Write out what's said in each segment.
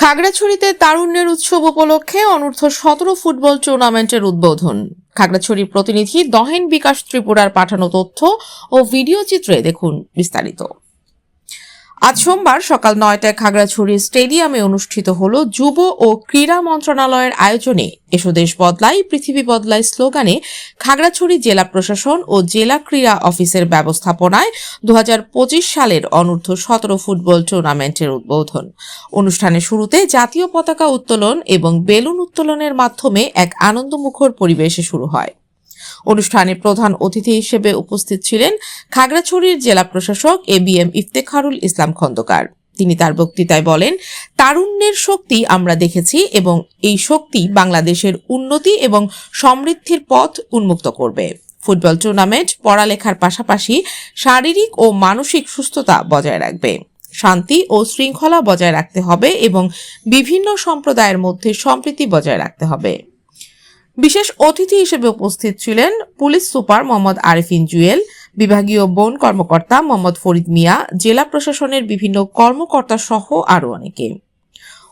খাগড়াছড়িতে তারুণ্যের উৎসব উপলক্ষে অনূর্ধ্ব সতেরো ফুটবল টুর্নামেন্টের উদ্বোধন। খাগড়াছড়ির প্রতিনিধি দহেন বিকাশ ত্রিপুরার পাঠানো তথ্য ও ভিডিও চিত্রে দেখুন বিস্তারিত। আজ সোমবার সকাল নয়টায় খাগড়াছড়ি স্টেডিয়ামে অনুষ্ঠিত হল যুব ও ক্রীড়া মন্ত্রণালয়ের আয়োজনে এসো দেশ বদলাই, পৃথিবী বদলাই স্লোগানে খাগড়াছড়ি জেলা প্রশাসন ও জেলা ক্রীড়া অফিসের ব্যবস্থাপনায় দু হাজার পঁচিশ সালের অনূর্ধ্ব সতেরো ফুটবল টুর্নামেন্টের উদ্বোধন। অনুষ্ঠানের শুরুতে জাতীয় পতাকা উত্তোলন এবং বেলুন উত্তোলনের মাধ্যমে এক আনন্দমুখর পরিবেশে শুরু হয়। অনুষ্ঠানে প্রধান অতিথি হিসেবে উপস্থিত ছিলেন খাগড়াছড়ির জেলা প্রশাসক A B M Iftekharul Islam Khandakar. তিনি তার বক্তৃতায় বলেন, তারুণ্যের শক্তি আমরা দেখেছি এবং এই শক্তি বাংলাদেশের উন্নতি এবং সমৃদ্ধির পথ উন্মুক্ত করবে। ফুটবল টুর্নামেন্ট পড়ালেখার পাশাপাশি শারীরিক ও মানসিক সুস্থতা বজায় রাখবে। শান্তি ও শৃঙ্খলা বজায় রাখতে হবে এবং বিভিন্ন সম্প্রদায়ের মধ্যে সম্প্রীতি বজায় রাখতে হবে। বিশেষ অতিথি হিসেবে উপস্থিত ছিলেন police super Mohammad Arifin Jewel, বিভাগীয় বন কর্মকর্তা মোহাম্মদ ফরিদ মিয়া, জেলা প্রশাসনের বিভিন্ন কর্মকর্তা সহ আরও অনেকে।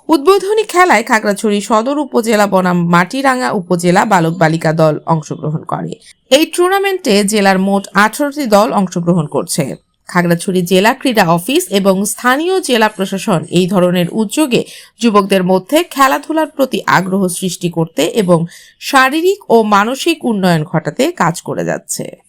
উদ্বোধনী খেলায় খাগড়াছড়ি সদর উপজেলা বনাম মাটিরাঙ্গা উপজেলা বালক বালিকা দল অংশগ্রহণ করে। এই টুর্নামেন্টে জেলার মোট আঠারোটি দল অংশগ্রহণ করছে। খাগড়াছড়ি জেলা ক্রীড়া অফিস এবং স্থানীয় জেলা প্রশাসন এই ধরনের উদ্যোগে যুবকদের মধ্যে খেলাধুলার প্রতি আগ্রহ সৃষ্টি করতে এবং শারীরিক ও মানসিক উন্নয়ন ঘটাতে কাজ করে যাচ্ছে।